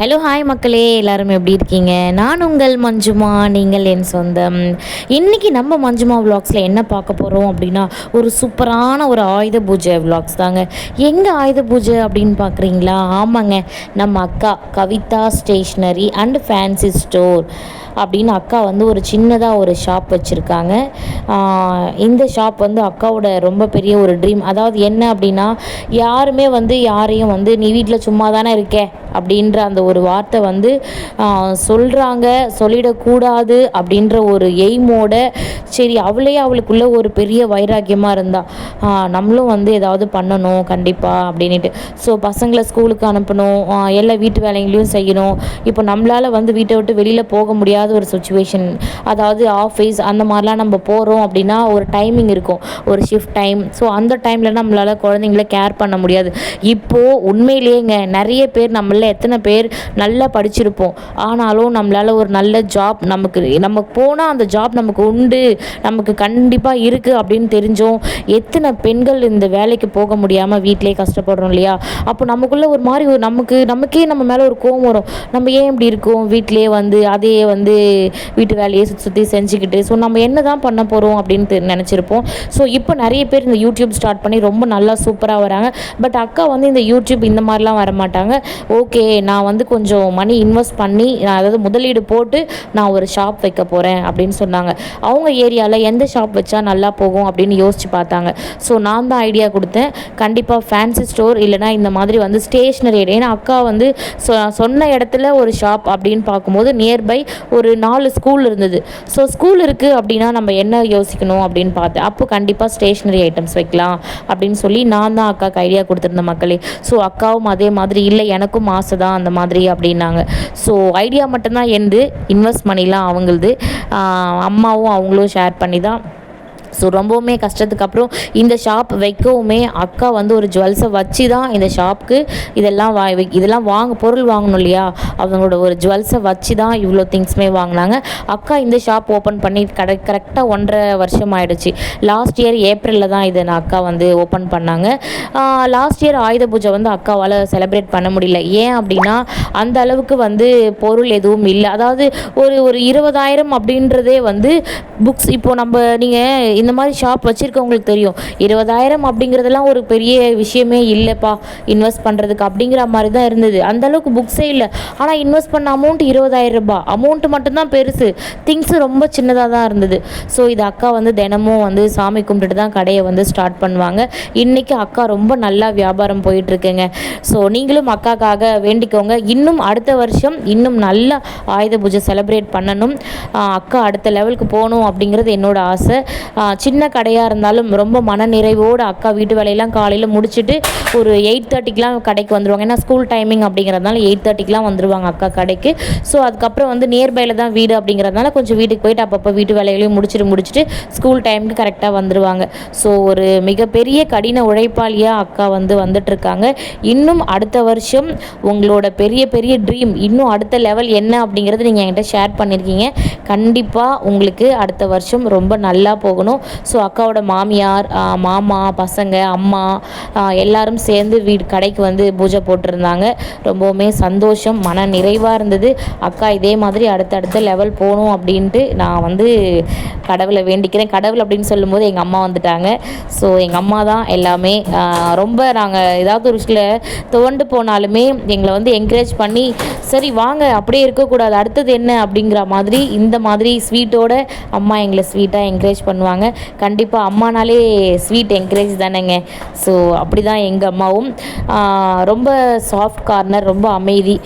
Hello hi மக்களே எல்லாரும் எப்படி இருக்கீங்க? நான் உங்கள் மஞ்சுமா நீங்கள் என் சொந்தம். இன்றைக்கி நம்ம மஞ்சுமா விலாக்ஸில் என்ன பார்க்க போகிறோம் அப்படின்னா ஒரு சூப்பரான ஒரு ஆயுத பூஜை விலாக்ஸ் தாங்க. எங்கே ஆயுத பூஜை அப்படின்னு பார்க்குறீங்களா? ஆமாங்க நம்ம அக்கா Kavitha stationery and fancy store அப்படின்னு அக்கா வந்து ஒரு சின்னதாக ஒரு ஷாப் வச்சுருக்காங்க. இந்த ஷாப் வந்து அக்காவோட ரொம்ப பெரிய ஒரு ட்ரீம் அதாவது என்ன அப்படின்னா யாருமே வந்து யாரையும் வந்து நீ வீட்டில் சும்மா தானே இருக்கே? அப்படின்ற அந்த ஒரு வார்த்தை வந்து சொல்கிறாங்க சொல்லிடக்கூடாது அப்படின்ற ஒரு எய்மோட சரி அவளே அவளுக்குள்ள ஒரு பெரிய வைராக்கியமாக இருந்தா நம்மளும் வந்து ஏதாவது பண்ணணும் கண்டிப்பாக அப்படின்ட்டு ஸோ பசங்களை ஸ்கூலுக்கு அனுப்பணும். எல்லா வீட்டு வேலைங்களையும் செய்யணும். இப்போ நம்மளால் வந்து வீட்டை விட்டு வெளியில் போக முடியாத ஒரு சுச்சுவேஷன் அதாவது ஆஃபீஸ் அந்த மாதிரிலாம் நம்ம போகிறோம் அப்படின்னா ஒரு டைமிங் இருக்கும். ஒரு ஷிஃப்ட் டைம் ஸோ அந்த டைமில் நம்மளால் குழந்தைங்கள கேர் பண்ண முடியாது. இப்போது உண்மையிலேயேங்க நிறைய பேர் நம்மள எத்தனை பேர் நல்லா படிச்சிருப்போம். ஆனாலும் நம்மளால் ஒரு நல்ல ஜாப் நமக்கு நமக்கு போனால் அந்த ஜாப் நமக்கு உண்டு நமக்கு கண்டிப்பாக இருக்குது அப்படின்னு தெரிஞ்சோம். எத்தனை பெண்கள் இந்த வேலைக்கு போக முடியாமல் வீட்டிலே கஷ்டப்படுறோம் இல்லையா? அப்போ நமக்குள்ளே ஒரு மாதிரி ஒரு நமக்கு நமக்கே நம்ம மேலே ஒரு கோவம் வரும். நம்ம ஏன் இப்படி இருக்கோம்? வீட்டிலே வந்து அதையே வந்து வீட்டு வேலையை சுற்றி சுற்றி செஞ்சுக்கிட்டு ஸோ நம்ம என்ன தான் பண்ண போகிறோம் அப்படின்னு நினச்சிருப்போம். ஸோ இப்போ நிறைய பேர் இந்த யூடியூப் ஸ்டார்ட் பண்ணி ரொம்ப நல்லா சூப்பராக வராங்க. பட் அக்கா வந்து இந்த யூடியூப் இந்த மாதிரிலாம் வர மாட்டாங்க ஓகே நான் வந்து கொஞ்சம் மணி இன்வெஸ்ட் பண்ணி நான் அதாவது முதலீடு போட்டு நான் ஒரு ஷாப் வைக்க போகிறேன் அப்படின்னு சொன்னாங்க. அவங்க ஏரியாவில் எந்த ஷாப் வச்சா நல்லா போகும் அப்படின்னு யோசிச்சு பார்த்தாங்க. ஸோ நான் தான் ஐடியா கொடுத்தேன். கண்டிப்பாக ஃபேன்சி ஸ்டோர் இல்லைனா இந்த மாதிரி வந்து ஸ்டேஷ்னரி ஏன்னா அக்கா வந்து சொன்ன இடத்துல ஒரு ஷாப் அப்படின்னு பார்க்கும்போது நியர்பை ஒரு ஒரு நாலு ஸ்கூல் இருந்தது. ஸோ ஸ்கூல் இருக்குது அப்படின்னா நம்ம என்ன யோசிக்கணும் அப்படின்னு பார்த்தேன் அப்போ கண்டிப்பாக ஸ்டேஷ்னரி ஐட்டம்ஸ் வைக்கலாம் அப்படின்னு சொல்லி நான் தான் அக்காவுக்கு ஐடியா கொடுத்துருந்தேன் மக்களே. ஸோ அக்காவும் அதே மாதிரி இல்லை எனக்கும் ஆசை தான் அந்த மாதிரி அப்படின்னாங்க. ஸோ ஐடியா மட்டும்தான் எந்து இன்வெஸ்ட் பண்ணிலாம் அவங்களது. அம்மாவும் அவங்களும் ஷேர் பண்ணி தான் ஸோ ரொம்பவுமே கஷ்டத்துக்கு அப்புறம் இந்த ஷாப் வைக்கவுமே அக்கா வந்து ஒரு ஜுவல்ஸை வச்சு தான் இந்த ஷாப்புக்கு இதெல்லாம் வா இதெல்லாம் வாங்க பொருள் வாங்கணும் இல்லையா? அவங்களோட ஒரு ஜுவல்ஸை வச்சு தான் இவ்வளோ திங்ஸுமே வாங்கினாங்க. அக்கா இந்த ஷாப் ஓப்பன் பண்ணி கடை கரெக்டாக ஒன்றரை வருஷம் ஆயிடுச்சு. லாஸ்ட் இயர் ஏப்ரலில் தான் இதை நான் அக்கா வந்து ஓப்பன் பண்ணாங்க. லாஸ்ட் இயர் ஆயுத பூஜை வந்து அக்காவால் செலிப்ரேட் பண்ண முடியல. ஏன் அப்படின்னா அந்த அளவுக்கு வந்து பொருள் எதுவும் இல்லை. அதாவது ஒரு ஒரு இருபதாயிரம் அப்படின்றதே வந்து புக்ஸ் இப்போது நம்ம நீங்கள் இந்த மாதிரி ஷாப் வச்சுருக்கவங்களுக்கு தெரியும். இருபதாயிரம் அப்படிங்கிறதெல்லாம் ஒரு பெரிய விஷயமே இல்லைப்பா. இன்வெஸ்ட் பண்ணுறதுக்கு அப்படிங்கிற மாதிரி தான் இருந்தது. அந்தளவுக்கு புக்ஸே இல்லை. ஆனால் இன்வெஸ்ட் பண்ண அமௌண்ட் இருபதாயிரம் ரூபாய். அமௌண்ட்டு மட்டும்தான் பெருசு. திங்ஸு ரொம்ப சின்னதாக தான் இருந்தது. ஸோ இது அக்கா வந்து தினமும் வந்து சாமி கும்பிட்டுட்டு தான் கடையை வந்து ஸ்டார்ட் பண்ணுவாங்க. இன்றைக்கி அக்கா ரொம்ப நல்லா வியாபாரம் போயிட்டுருக்குங்க. ஸோ நீங்களும் அக்காக்காக வேண்டிக்கோங்க. இன்னும் அடுத்த வருஷம் இன்னும் நல்ல ஆயுத பூஜை செலிப்ரேட் பண்ணணும். அக்கா அடுத்த லெவலுக்கு போகணும் அப்படிங்கிறது என்னோட ஆசை. சின்ன கடையாக இருந்தாலும் ரொம்ப மன நிறைவோடு அக்கா வீட்டு வேலையெல்லாம் காலையில் முடிச்சுட்டு ஒரு எயிட் தேர்ட்டிக்கெலாம் கடைக்கு வந்துடுவாங்க ஏன்னா ஸ்கூல் டைமிங் அப்படிங்கிறதுனால எயிட் தேர்ட்டிக்கெலாம் வந்துடுவாங்க அக்கா கடைக்கு. ஸோ அதுக்கப்புறம் வந்து நியர்பையில் தான் வீடு அப்படிங்கிறதுனால கொஞ்சம் வீட்டுக்கு போயிட்டு அப்பப்போ வீட்டு வேலைகளையும் முடிச்சுட்டு முடிச்சுட்டு ஸ்கூல் டைமுக்கு கரெக்டாக வந்துடுவாங்க ஸோ ஒரு மிகப்பெரிய கடின உழைப்பாளியாக அக்கா வந்து வந்துட்டுருக்காங்க. இன்னும் அடுத்த வருஷம் உங்களோட பெரிய பெரிய ட்ரீம் இன்னும் அடுத்த லெவல் என்ன அப்படிங்கிறது நீங்கள் என்கிட்ட ஷேர் பண்ணியிருக்கீங்க கண்டிப்பாக உங்களுக்கு அடுத்த வருஷம் ரொம்ப நல்லா போகணும். ஸோ அக்காவோட மாமியார் மாமா பசங்க அம்மா எல்லாரும் சேர்ந்து வீடு கடைக்கு வந்து பூஜை போட்டிருந்தாங்க. ரொம்பவுமே சந்தோஷம் மன நிறைவாக இருந்தது. அக்கா இதே மாதிரி அடுத்தடுத்த லெவல் போகணும் அப்படின்ட்டு நான் வந்து கடவுளை வேண்டிக்கிறேன். கடவுள் அப்படின்னு சொல்லும்போது எங்கள் அம்மா வந்துட்டாங்க. ஸோ எங்கள் அம்மா தான் எல்லாமே ரொம்ப நாங்கள் ஏதாவது ஒரு விஷயத்தில் துவண்டு போனாலுமே எங்களை வந்து என்கரேஜ் பண்ணி சரி வாங்க அப்படியே இருக்கக்கூடாது. அடுத்தது என்ன? அப்படிங்கிற மாதிரி இந்த மாதிரி ஸ்வீட்டோட அம்மா எங்களை ஸ்வீட்டாக என்கரேஜ் பண்ணுவாங்க. கண்டிப்பாக அம்மானாலே ஸ்வீட் என்கரேஜ் தானேங்க. ஸோ அப்படி தான் எங்கள் அம்மாவும் ரொம்ப சாஃப்ட் கார்னர் ரொம்ப அமைதி.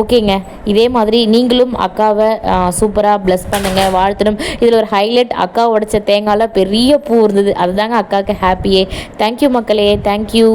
ஓகேங்க. இதே மாதிரி நீங்களும் அக்காவை சூப்பராக ப்ளஸ் பண்ணுங்கள் வாழ்த்தணும். இதில் ஒரு ஹைலைட் அக்கா உடைச்ச தேங்காயில் பெரிய பூ இருந்தது. அதுதாங்க அக்காவுக்கு ஹாப்பியே தேங்க்யூ மக்களே. தேங்க்யூ